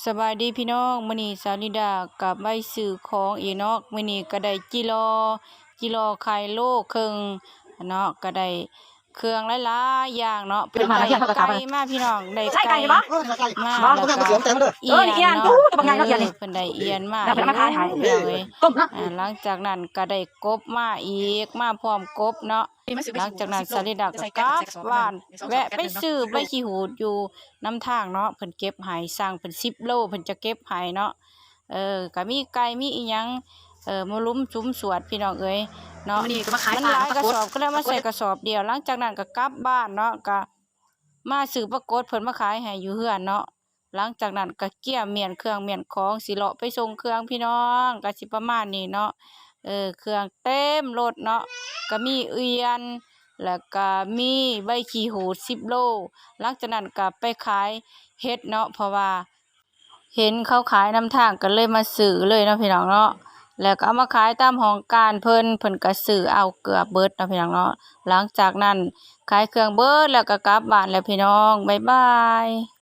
สบายดีพี่น้องมื้อนี้สาวนิดากับใบสื่อของอีกเนาะมื้อนี้ก็ได้จิรอจิรอไข่โลครึ่งเนาะก็ได้ เครื่องหลายๆอย่างเนาะเพิ่นได้ไก่มาพี่น้องได้ใช่ไก่ไก่บ่มาบ่แล้วบ่ก็เสียงเต็มเลยเอีเออยนี่เอียนนเนาะอู้ตัวบางอย่างก็เอียนนี่เพิ่นได้เอียนมาแล้วเพิ่นเอามาขายให้เดี๋ยวเอ้ยก้มเนาะอ่าหลังจากนั้นก็ได้กบมาอีกมาพร้อมกบเนาะหลังจากนั้นสลิดาก็กลับบ้านแวะไปซื้อใบขี้หูดอยู่น้ำทางเนาะเพิ่นเก็บให้สร้างเพิ่น10โลเพิ่นจะเก็บให้เนาะเออก็มีไก่มีอีหยัง เออมาลุ้มจุ้มสวดพี่น้องเอ้ยเนาะมื้อนี้ก็มาขายมันปลาหลายกระปสอบก็เลยมาใส่กระสอบเดียว หลังจากนั้นก็กลับบ้านเนาะก็มาซื้อปรากฏเพิ่นมาขายให้อยู่เฮือนเนาะหลังจากนั้นก็เกี่ยเมียนเครื่องเมียนของสิเลาะไปส่งเครื่องพี่น้องก็สิประมาณนี้เนาะเออเครื่องเต็มรถเนาะก็มีเอียนแล้วก็มีใบขี้หูด10โลหลังจากนั้นก็ไปขายเฮ็ดเนาะเพราะว่า เห็นเขาขายนำทางก็เลยมาซื้อเลยเนาะพี่น้องเนาะ แล้วก็เอามาขายตามห้องการเพิ่นเพิ่นก็ซื้อเอาเกือบเบิดเนาะพี่น้องเนาะหลังจากนั้นขายเครื่องเบิดแล้วก็กลับบ้านแล้วพี่น้องบ๊ายบาย